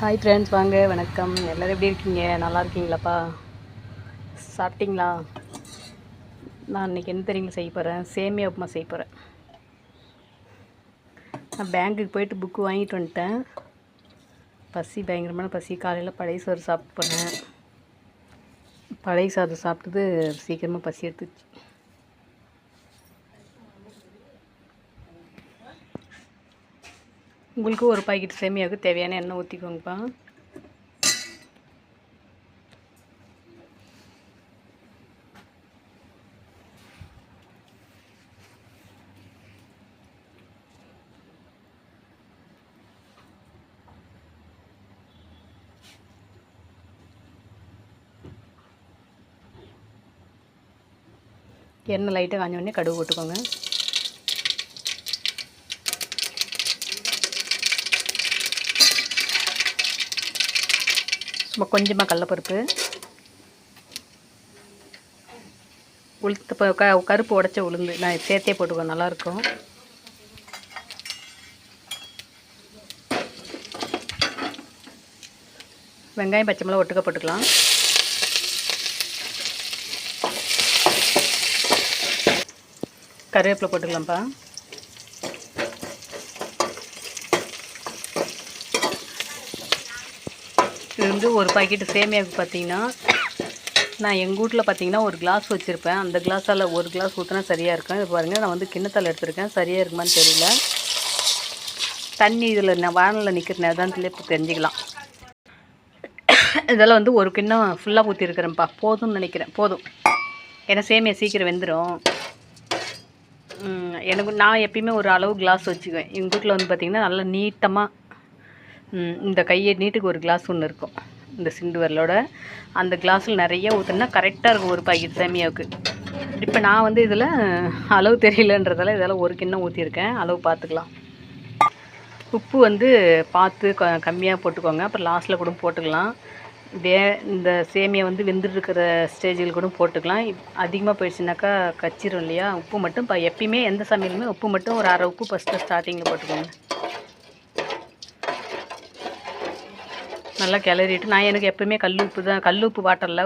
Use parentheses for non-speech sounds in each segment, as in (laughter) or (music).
Hi friends வாங்க வணக்கம். எல்லோரும் எப்படி இருக்கீங்க? நல்லா இருக்கீங்களாப்பா? சாப்பிட்டீங்களா? நான் இன்றைக்கி என்ன தெரியுங்களா செய்ய போகிறேன் சேமியா உப்புமா செய்ய போகிறேன் நான் பேங்க்குக்கு போயிட்டு புக்கு வாங்கிட்டு வந்துட்டேன். பசி பயங்கரமான பசி. காலையில் பழைய சோறு சாப்பிட்டு போனேன். பழைய சாதம் சாப்பிட்டது சீக்கிரமாக பசி எடுத்துச்சு. உங்களுக்கு ஒரு பாக்கெட் சேமியாவுக்கு தேவையான எண்ணெய் ஊற்றிக்கோங்கப்பா எண்ணெய் லைட்டாக காஞ்ச உடனே கடுகு போட்டுக்கோங்க. சும்மா கொஞ்சமாக கடலப்பருப்பு. உளுத்து ப- க கருப்பு உடச்ச உளுந்து. நான் சேர்த்தே போட்டுக்கோ நல்லாயிருக்கும். வெங்காயம் பச்சை மிளகா ஒட்டுக்க போட்டுக்கலாம். கருவேப்பிலை போட்டுக்கலாம்ப்பா. இது வந்து ஒரு பாக்கெட்டு சேமியாவுக்கு பார்த்தீங்கன்னா நான் எங்கள் வீட்டில் பார்த்தீங்கன்னா ஒரு கிளாஸ் வச்சுருப்பேன். அந்த கிளாஸால் ஒரு கிளாஸ் ஊற்றினா சரியாக இருக்கும். இது பாருங்கள் நான் வந்து கிண்ணத்தால் எடுத்திருக்கேன். சரியாக இருக்குமான்னு தெரியல. தண்ணி இதில் நான் வானலில் நிற்கிற நேரத்தில் இப்போ தெரிஞ்சுக்கலாம். இதெல்லாம் வந்து ஒரு கிண்ணம் ஃபுல்லாக ஊற்றிருக்கிறேன்ப்பா போதும்னு நினைக்கிறேன். போதும். ஏன்னா சேமியா சீக்கிரம் வெந்துடும் எனக்கு நான் எப்பயுமே ஒரு அளவு கிளாஸ் வச்சுக்குவேன். எங்கள் வீட்டில் வந்து பார்த்திங்கன்னா நல்லா நீட்டமாக இந்த கையை நீட்டுக்கு ஒரு கிளாஸ் ஒன்று இருக்கும். இந்த சிண்டு வரலோட. அந்த கிளாஸில் நிறைய ஊற்றுனா கரெக்டாக இருக்கும் ஒரு பாக்கெட் சேமியாவுக்கு. இப்போ நான் வந்து இதில் அளவு தெரியலன்றதால இதெல்லாம் ஒரு கிண்ணம் ஊற்றிருக்கேன் அளவு பார்த்துக்கலாம் உப்பு வந்து பார்த்து க- கம்மியாக போட்டுக்கோங்க. அப்புறம் லாஸ்ட்டில் கூட போட்டுக்கலாம். இதே இந்த சேமியா வந்து வெந்துட்டுருக்கிற ஸ்டேஜில் கூட போட்டுக்கலாம். அதிகமாக போயிடுச்சுனாக்கா கச்சிரும் இல்லையா? உப்பு மட்டும் இப்போ எப்பயுமே எந்த சமையலுமே உப்பு மட்டும் ஒரு அரை உப்பு ஃபஸ்ட்டு ஸ்டார்டிங்கில் போட்டுக்கோங்க. நல்லா கிளறிட்டு நான் எனக்கு எப்பவுமே கல் உப்பு தான் கல் உப்பு வாட்டரில்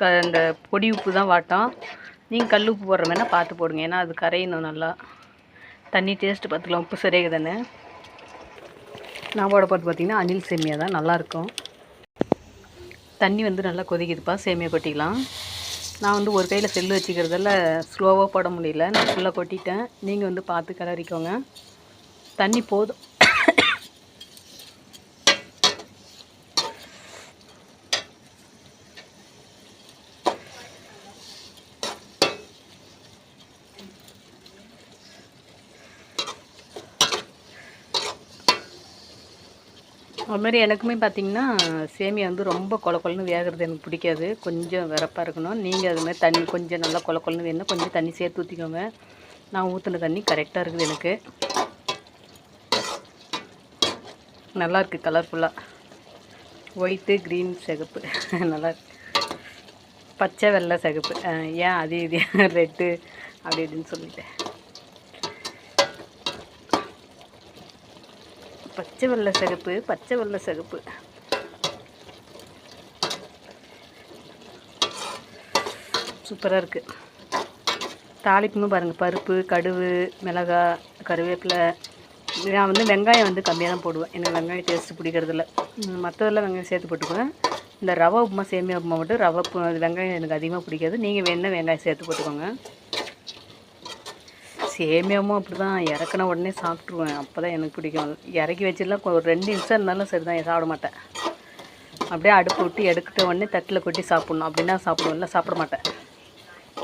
க இந்த பொடி உப்பு தான் வாட்டம். நீங்கள் கல் உப்பு போடுற மாதிரினா பார்த்து போடுங்க. ஏன்னா அது கரையணும் நல்லா. தண்ணி டேஸ்ட்டு பார்த்துக்கலாம். உப்பு சரியாகுதானே நான் போட போட்டு பார்த்தீங்கன்னா அணில் சேமியா தான். நல்லாயிருக்கும் தண்ணி வந்து நல்லா கொதிக்குதுப்பா. சேமியா கொட்டிக்கலாம். நான் வந்து ஒரு கையில் செல்லு வச்சுக்கிறதால ஸ்லோவாக போட முடியல. நான் ஃபுல்லாக கொட்டிட்டேன். நீங்கள் வந்து பார்த்து கிளறிக்கோங்க. தண்ணி போதும். அது மாதிரி எனக்குமே பார்த்தீங்கன்னா சேமியா வந்து ரொம்ப கொல கொலன்னு வேகிறது எனக்கு பிடிக்காது. கொஞ்சம் விறப்பாக இருக்கணும். நீங்கள் அது மாதிரி தண்ணி கொஞ்சம் நல்லா கொல கொலன்னு வேணும்னா கொஞ்சம் தண்ணி சேர்த்து ஊற்றிக்கோங்க நான் ஊற்றின தண்ணி கரெக்டாக இருக்குது எனக்கு. நல்லாயிருக்கு கலர்ஃபுல்லாக ஒயிட்டு க்ரீன் சிகப்பு. (laughs) நல்லா பச்சை வெள்ளை சிகப்பு. ஏன் அது இது (laughs) ரெட்டு அப்படி இப்படின்னு சொல்லிட்டேன் பச்சை வெள்ளை சகப்பு பச்சை வெள்ளை சிகப்பு. சூப்பராக இருக்குது தாளிப்புன்னு பாருங்கள் பருப்பு கடுகு மிளகா கருவேப்பிலை. நான் வந்து வெங்காயம் வந்து கம்மியாக தான் போடுவேன். எனக்கு வெங்காயம் டேஸ்ட்டு பிடிக்கிறதில்ல. மற்றதெல்லாம் வெங்காயம் சேர்த்து போட்டுக்குவேன். இந்த ரவை உப்புமா சேமியா உப்புமா மட்டும் ரவை வெங்காயம் எனக்கு அதிகமாக பிடிக்காது. நீங்கள் வேணுன்னா வெங்காயம் சேர்த்து போட்டுக்கோங்க. சேமியாவும் அப்படி தான் இறக்குன உடனே சாப்பிட்ருவேன் அப்போ தான் எனக்கு பிடிக்கும். இறக்கி வச்சிடலாம் ஒரு ரெண்டு நிமிஷம் இருந்தாலும் சரி தான் சாப்பிட மாட்டேன். அப்படியே அடுப்பு விட்டு எடுக்கிட்ட உடனே தட்டில் கொட்டி சாப்பிட்ணும். அப்படின்னா சாப்பிடுவேன் இல்லை சாப்பிட மாட்டேன்.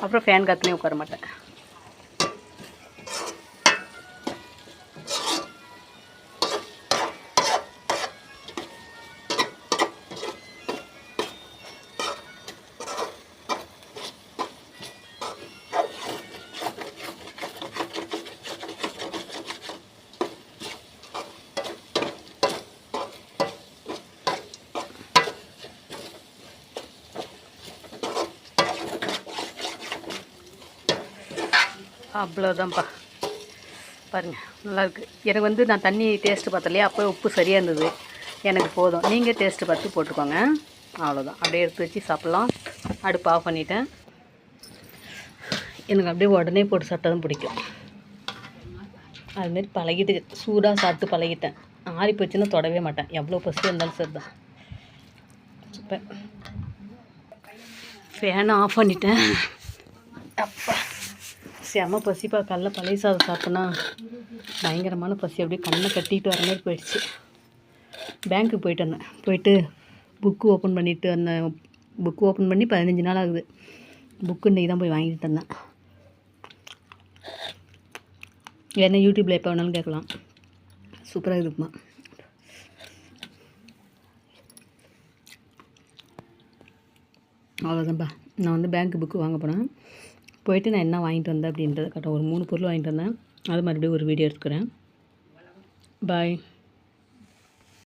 அப்புறம் ஃபேன் காத்துலேயும் உட்கார மாட்டேன். அவ்வளோதான்ப்பா பாருங்கள் நல்லாயிருக்கு எனக்கு வந்து நான் தண்ணி டேஸ்ட்டு பார்த்தலையே அப்போ உப்பு சரியாக இருந்தது. எனக்கு போதும். நீங்கள் டேஸ்ட்டு பார்த்து போட்டுக்கோங்க. அவ்வளோதான் அப்படியே எடுத்து வச்சு சாப்பிட்லாம். அடுப்பு ஆஃப் பண்ணிட்டேன். எனக்கு அப்படியே உடனே போட்டு சாப்பிட்டா தான் பிடிக்கும். அதுமாரி பழகிட்டு சூடாக சாப்பிட்டு பழகிட்டேன். ஆறி போச்சுன்னா தொடவே மாட்டேன். எவ்வளோ பசி இருந்தாலும் சரி தான் சூப்பர் ஃபேனை ஆஃப் பண்ணிட்டேன். அப்பா. செம பசிப்பா காலைல பழைய சாதம் சாப்பிட்டேன்னா பயங்கரமான பசி. அப்படியே கண்ணை கட்டிட்டு வர மாதிரி போயிடுச்சு. பேங்க்குக்கு போயிட்டு வந்தேன். போயிட்டு புக்கு ஓப்பன் பண்ணிட்டு வந்தேன் புக்கு ஓப்பன் பண்ணி பதினஞ்சு நாள் ஆகுது. புக்கு இன்றைக்கி தான் போய் வாங்கிட்டு வந்தேன். என்ன யூடியூப்பில் எப்போ வேணாலும் கேட்கலாம். சூப்பராக இருக்குமா. அவ்வளோதான்ப்பா நான் வந்து பேங்க் புக்கு வாங்க போனேன் போயிட்டு நான் என்ன வாங்கிட்டு வந்தேன் அப்படின்றத கரெக்டாக ஒரு மூணு பொருள் வாங்கிட்டு வந்தேன். அது மறுபடியும் ஒரு வீடியோ எடுத்துக்கிறேன். பாய்